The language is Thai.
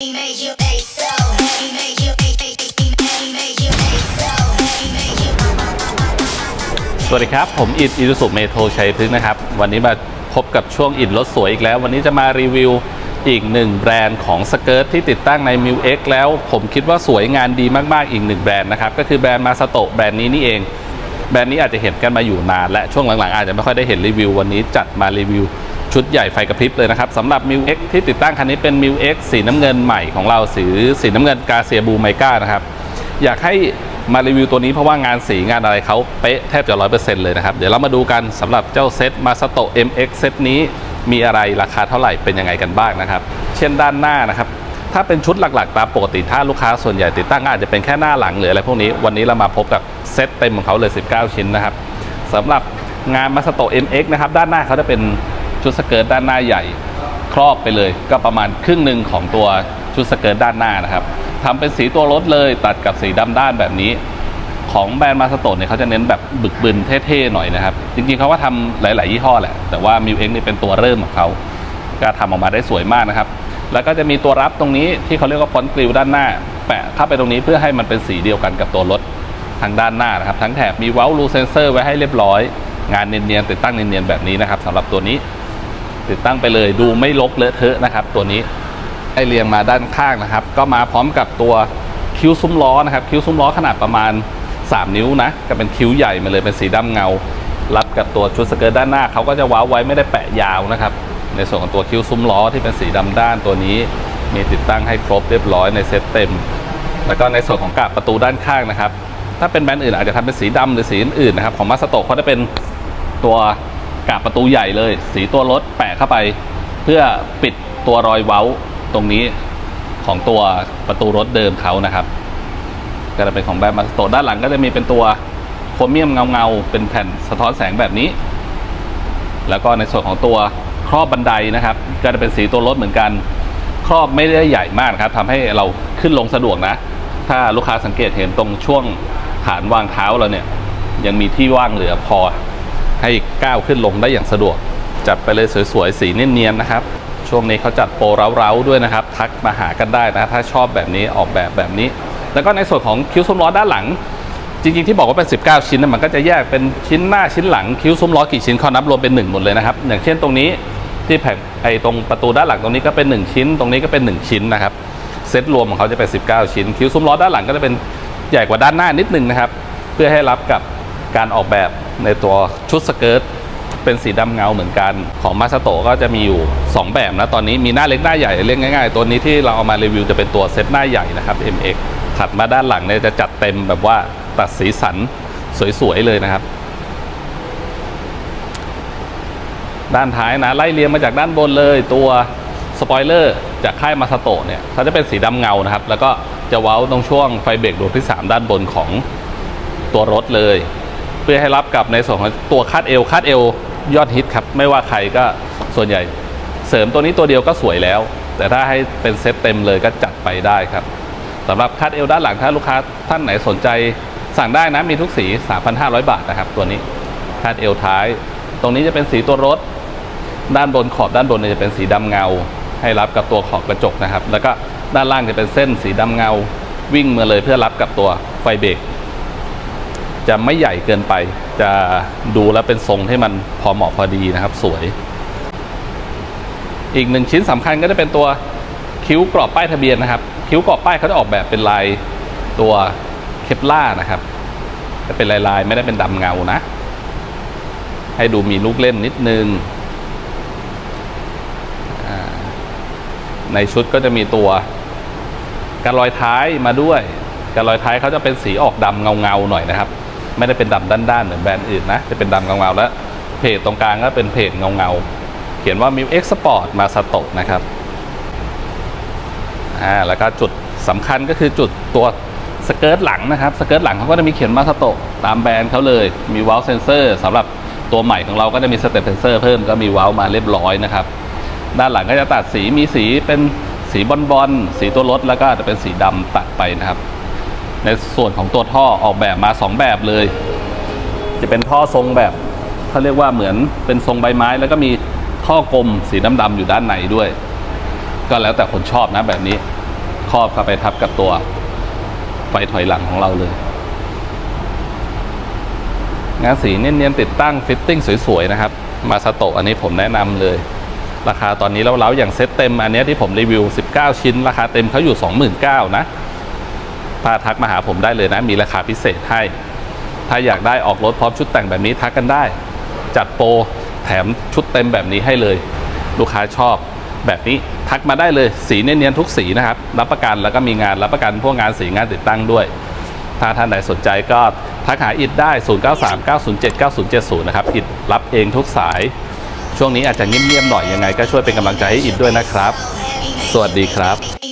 He made you a so. He made you a he made you a so. He made you สวัสดีครับ ผมอิดอิรุสุเมโทชัยพฤกษ์นะครับ วันนี้มาพบกับช่วงอิดรถสวยอีกแล้ว วันนี้จะมารีวิวอีกหนึ่งแบรนด์ของสเกิร์ตที่ติดตั้งใน m ิ u X แล้ว ผมคิดว่าสวยงานดีมาก ๆ อีกหนึ่งแบรนด์นะครับ ก็คือแบรนด์มาสโตแบรนด์นี้นี่เอง แบรนด์นี้อาจจะเห็นกันมาอยู่นานและช่วงหลัง ๆ อาจจะไม่ค่อยได้เห็นรีวิววันนี้จัดมารีวิว ชุดใหญ่ไฟกระพริบเลยนะครับสำหรับ m ิ u X ที่ติดตั้งคันนี้เป็น m ิ u X สีน้ำเงินใหม่ของเราสีสีน้ำเงินกาเซียบูไมก้านะครับ อยากให้มารีวิวตัวนี้เพราะว่างานสีงานอะไรเขาเป๊ะแทบจะร้อยเปอร์เซ็นต์เลยนะครับ เดี๋ยวเรามาดูกันสำหรับเจ้าเซตมาสโต MX เซตนี้มีอะไรราคาเท่าไหร่เป็นยังไงกันบ้างนะครับ เช่นด้านหน้านะครับถ้าเป็นชุดหลักๆ ตามปกติถ้าลูกค้าส่วนใหญ่ติดตั้งอาจจะเป็นแค่หน้าหลังหรืออะไรพวกนี้วันนี้เรามาพบกับเซตเต็มของเขาเลย 19 ชิ้นนะครับสำหรับงานมาสโต MX นะครับด้านหน้าเขาจะเป็น ชุดสเกิร์ตด้านหน้าใหญ่ครอบไปเลย ก็ประมาณครึ่งหนึ่งของตัวชุดสเกิร์ตด้านหน้านะครับทำเป็นสีตัวรถเลยตัดกับสีดำด้านแบบนี้ ของแบรนด์มาสโตเนี่ยเขาจะเน้นแบบบึกบึนเท่ๆหน่อยนะครับ จริงๆเขาก็ทำหลาย ๆ ยี่ห้อแหละ แต่ว่ามิวเอ็กนี่เป็นตัวเริ่มของเขาก็ทำออกมาได้สวยมากนะครับ แล้วก็จะมีตัวรับตรงนี้ที่เขาเรียกว่าฟอนต์กริลด้านหน้า แปะเข้าไปตรงนี้เพื่อให้มันเป็นสีเดียวกันกับตัวรถทางด้านหน้านะครับ ทั้งแถบมีเว้าลูเซนเซอร์ไว้ให้เรียบร้อย งานเนียนๆติดตั้งเนียนๆแบบนี้นะครับสำหรับตัวนี้ ติดตั้งไปเลยดูไม่ลกเลอะเทอะนะครับ ตัวนี้ให้เรียงมาด้านข้างนะครับ ก็มาพร้อมกับตัวคิ้วซุ้มล้อนะครับ คิ้วซุ้มล้อขนาดประมาณ 3 นิ้วนะ ก็เป็นคิ้วใหญ่มาเลยเป็นสีดำเงา รับกับตัวชุดสเกิร์ตด้านหน้าเขาก็จะว้าวไว้ไม่ได้แปะยาวนะครับ ในส่วนของตัวคิ้วซุ้มล้อที่เป็นสีดำด้านตัวนี้ มีติดตั้งให้ครบเรียบร้อยในเซตเต็ม แล้วก็ในส่วนของกาบประตูด้านข้างนะครับ ถ้าเป็นแบรนด์อื่นอาจจะทำเป็นสีดำหรือสีอื่นๆนะครับ ของมาสโตเขาจะเป็นตัว กาบประตูใหญ่เลย สีตัวรถแปะเข้าไป เพื่อปิดตัวรอยเว้าตรงนี้ของตัวประตูรถเดิมเขานะครับ ก็จะเป็นของแบรนด์มาสโตด้านหลังก็จะมีเป็นตัวโครเมียมเงาๆเป็นแผ่นสะท้อนแสงแบบนี้ แล้วก็ในส่วนของตัวครอบบันไดนะครับ ก็จะเป็นสีตัวรถเหมือนกัน ครอบไม่ได้ใหญ่มากครับทำให้เราขึ้นลงสะดวกนะ ถ้าลูกค้าสังเกตเห็นตรงช่วงฐานวางเท้าเราเนี่ยยังมีที่ว่างเหลือพอ ให้ก้าวขึ้นลงได้อย่างสะดวก จัดไปเลยสวยๆ สีเนียนๆนะครับ ช่วงนี้เขาจัดโปรเร้าๆด้วยนะครับ ทักมาหากันได้นะถ้าชอบแบบนี้ออกแบบแบบนี้ แล้วก็ในส่วนของคิ้วซุ้มล้อด้านหลัง จริงๆที่บอกว่าเป็น 19 ชิ้นนะมันก็จะแยกเป็นชิ้นหน้าชิ้นหลังคิ้วซุ้มล้อกี่ชิ้นเขานับรวมเป็นหนึ่งหมดเลยนะครับอย่างเช่นตรงนี้ที่แผงไอ้ตรงประตูด้านหลังตรงนี้ก็เป็น 1 ชิ้น ตรงนี้ก็เป็น 1 ชิ้นนะครับเซตรวมของเขาจะเป็น 19 ชิ้น คิ้วซุ้มล้อด้านหลังก็จะเป็นใหญ่กว่าด้านหน้านิดนึงนะครับ เพื่อให้รับกับการออกแบบ ในตัวชุดสเกิร์ตเป็นสีดำเงาเหมือนกันของมาสโตก็จะมีอยู่ 2 แบบนะ ตอนนี้มีหน้าเล็กหน้าใหญ่เรียกง่ายๆ ตัวนี้ที่เราเอามารีวิวจะเป็นตัวเซตหน้าใหญ่นะครับ MX ถัดมาด้านหลังเนี่ยจะจัดเต็มแบบว่าตัดสีสันสวยๆเลยนะครับ ด้านท้ายนะไล่เรียงมาจากด้านบนเลยตัวสปอยเลอร์จากค่ายมาสโตเนี่ยเขาจะเป็นสีดำเงานะครับ แล้วก็จะเว้าตรงช่วงไฟเบรกดวงที่ 3 ด้านบนของตัวรถเลย พื่อให้รับกับในส่วนของตัวคาดเอวคาดเอวยอดฮิตครับ ไม่ว่าใครก็ส่วนใหญ่ เสริมตัวนี้ตัวเดียวก็สวยแล้ว แต่ถ้าให้เป็นเซตเต็มเลยก็จัดไปได้ครับสำหรับคาดเอวด้านหลังถ้าลูกค้าท่านไหนสนใจสั่งได้นะมีทุกสี 3,500 บาทนะครับ ตัวนี้คาดเอวท้าย ตรงนี้จะเป็นสีตัวรถ ด้านบนขอบด้านบนจะเป็นสีดำเงา ให้รับกับตัวขอบกระจกนะครับ แล้วก็ด้านล่างจะเป็นเส้นสีดำเงา วิ่งมาเลยเพื่อรับกับตัวไฟเบรก จะไม่ใหญ่เกินไป จะดูแล้วเป็นทรงที่มันพอเหมาะพอดีนะครับ สวย อีกหนึ่งชิ้นสำคัญก็จะเป็นตัวคิ้วกรอบป้ายทะเบียนนะครับ คิ้วกรอบป้ายเขาจะออกแบบเป็นลายตัวเคปล่านะครับจะเป็นลายลายๆไม่ได้เป็นดำเงานะ ให้ดูมีลูกเล่นนิดนึงในชุดก็จะมีตัวการลอยท้ายมาด้วย การลอยท้ายเขาจะเป็นสีออกดำเงาๆหน่อยนะครับ ไม่ได้เป็นดำด้านๆเหมือนแบรนด์อื่นนะจะเป็นดำเงาๆแล้วเพจตรงกลางก็เป็นเพจเงาๆเขียนว่า m i l X Sport มาสโตะนะครับอ่าแล้วก็จุดสำคัญก็คือจุดตัวสเกิร์ตหลังนะครับสเกิร์ตหลังเขาก็จะมีเขียนมาสโตะตามแบรนด์เขาเลยมีว a l เซนเซอร์สำหรับตัวใหม่ของเราก็จะมีสเต p เซนเซอร์เพิ่มก็มีว a l มาเรียบร้อยนะครับด้านหลังก็จะตัดสีมีสีเป็นสีบอลบอลสีตัวรถแล้วก็จะเป็นสีดำตัดไปนะครับ ในส่วนของตัวท่อออกแบบมา 2 แบบเลย จะเป็นท่อทรงแบบเขาเรียกว่าเหมือนเป็นทรงใบไม้ แล้วก็มีท่อกลมสีดำๆอยู่ด้านในด้วย ก็แล้วแต่คนชอบนะแบบนี้ครอบเข้าไปทับกับตัว ไฟถอยหลังของเราเลย งานสีเนียนๆติดตั้งฟิตติ้งสวยๆนะครับ มาสโตอันนี้ผมแนะนำเลย ราคาตอนนี้เล้าๆอย่างเซ็ตเต็มอันนี้ที่ผมรีวิว 19 ชิ้น ราคาเต็มเขาอยู่ 29,000นะ ถ้าทักมาหาผมได้เลยนะ มีราคาพิเศษให้ ถ้าอยากได้ออกรถพร้อมชุดแต่งแบบนี้ทักกันได้ จัดโปรแถมชุดเต็มแบบนี้ให้เลย ลูกค้าชอบแบบนี้ทักมาได้เลยสีเนียนๆทุกสีนะครับ รับประกันแล้วก็มีงานรับประกันพวกงานสีงานติดตั้งด้วย ถ้าท่านไหนสนใจก็ทักหาอิดได้ 0939079070 นะครับอิดรับเองทุกสาย ช่วงนี้อาจจะเงียบๆหน่อยยังไงก็ช่วยเป็นกำลังใจให้อิดด้วยนะครับ สวัสดีครับ